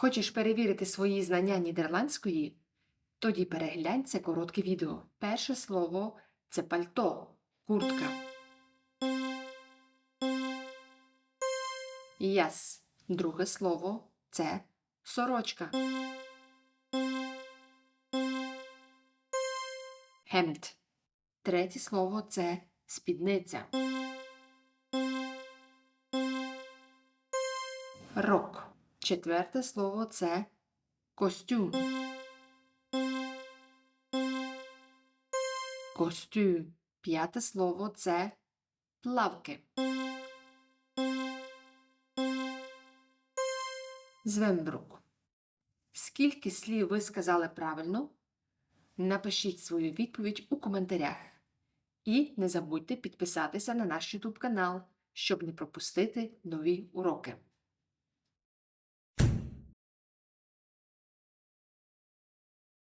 Хочеш перевірити свої знання нідерландської? Тоді переглянь це коротке відео. Перше слово це пальто, куртка. Yes. Друге слово це сорочка. Хемд. Третє слово це спідниця. Рок. Четверте слово це костюм. Костюм. П'яте слово це плавки. Звембрук. Скільки слів ви сказали правильно? Напишіть свою відповідь у коментарях. І не забудьте підписатися на наш YouTube канал, щоб не пропустити нові уроки.